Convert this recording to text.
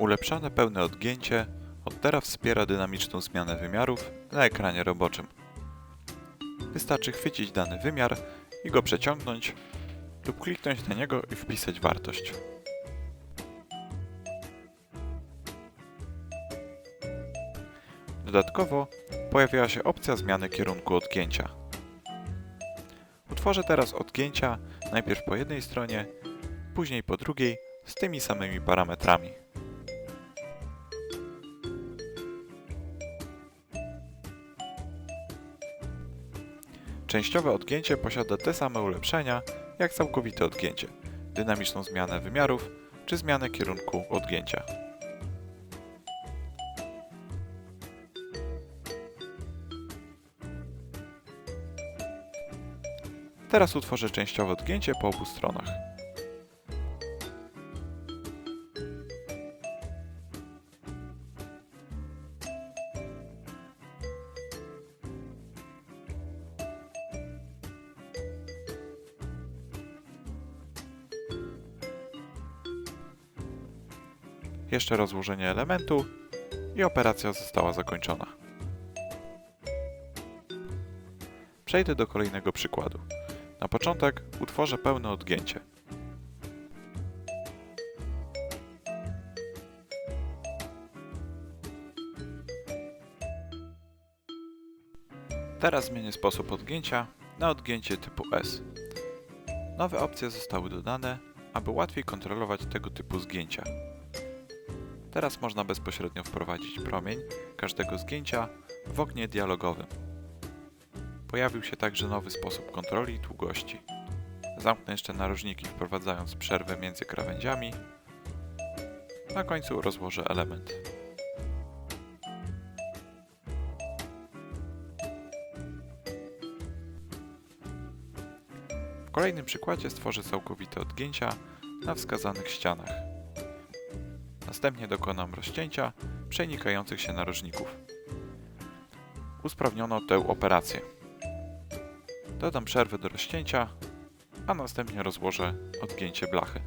Ulepszone pełne odgięcie od teraz wspiera dynamiczną zmianę wymiarów na ekranie roboczym. Wystarczy chwycić dany wymiar i go przeciągnąć lub kliknąć na niego i wpisać wartość. Dodatkowo pojawiła się opcja zmiany kierunku odgięcia. Utworzę teraz odgięcia najpierw po jednej stronie, później po drugiej z tymi samymi parametrami. Częściowe odgięcie posiada te same ulepszenia jak całkowite odgięcie, dynamiczną zmianę wymiarów czy zmianę kierunku odgięcia. Teraz utworzę częściowe odgięcie po obu stronach. Jeszcze rozłożenie elementu i operacja została zakończona. Przejdę do kolejnego przykładu. Na początek utworzę pełne odgięcie. Teraz zmienię sposób odgięcia na odgięcie typu S. Nowe opcje zostały dodane, aby łatwiej kontrolować tego typu zgięcia. Teraz można bezpośrednio wprowadzić promień każdego zgięcia w oknie dialogowym. Pojawił się także nowy sposób kontroli długości. Zamknę jeszcze narożniki wprowadzając przerwę między krawędziami. Na końcu rozłożę element. W kolejnym przykładzie stworzę całkowite odgięcia na wskazanych ścianach. Następnie dokonam rozcięcia przenikających się narożników. Usprawniono tę operację. Dodam przerwę do rozcięcia, a następnie rozłożę odgięcie blachy.